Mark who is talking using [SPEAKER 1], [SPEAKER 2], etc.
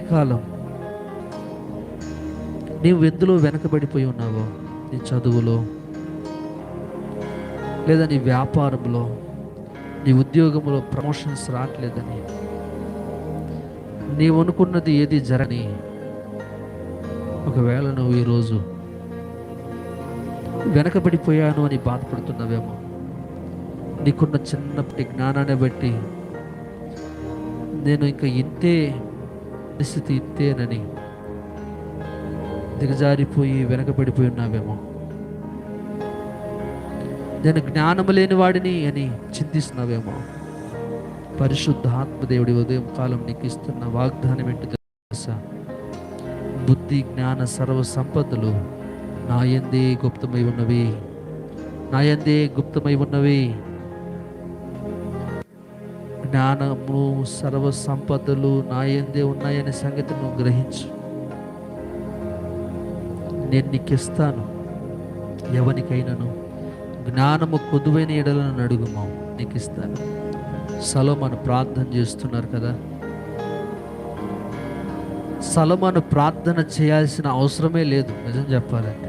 [SPEAKER 1] కాలం నీవు ఎందులో వెనకబడిపోయి ఉన్నావో? నీ చదువులో లేదా నీ వ్యాపారంలో నీ ఉద్యోగంలో ప్రమోషన్స్ రావట్లేదని నీవు అనుకున్నది ఏది జరని ఒకవేళ నువ్వు ఈరోజు వెనకబడిపోయాను అని బాధపడుతున్నావేమో నీకున్న చిన్నప్పటి జ్ఞానాన్ని బట్టి నేను ఇంకా ఇంతే పరిస్థితి ఇంతేనని దిగజారిపోయి వెనకబడిపోయి ఉన్నావేమో. నేను జ్ఞానము లేని వాడిని అని చింతిస్తున్నావేమో. పరిశుద్ధాత్మదేవుడి ఉదయం కాలం నీకు ఇస్తున్న వాగ్దానం ఏంటి తెలుసా? బుద్ధి జ్ఞాన సర్వ సంపదలు నాయందే గుప్తమై ఉన్నవి. నాయందే గుప్తమై ఉన్నవి. జ్ఞానము సర్వ సంపదలు నా ఎందే ఉన్నాయనే సంగతి నువ్వు గ్రహించు. నేను నీకు ఇస్తాను. ఎవరికైనాను జ్ఞానము కొదువైన ఎడలను అడుగుమా. నీకు ఇస్తాను. సలోమాను ప్రార్థన చేస్తున్నారు కదా. సలోమాను ప్రార్థన చేయాల్సిన అవసరమే లేదు. నిజం చెప్పాలంటే.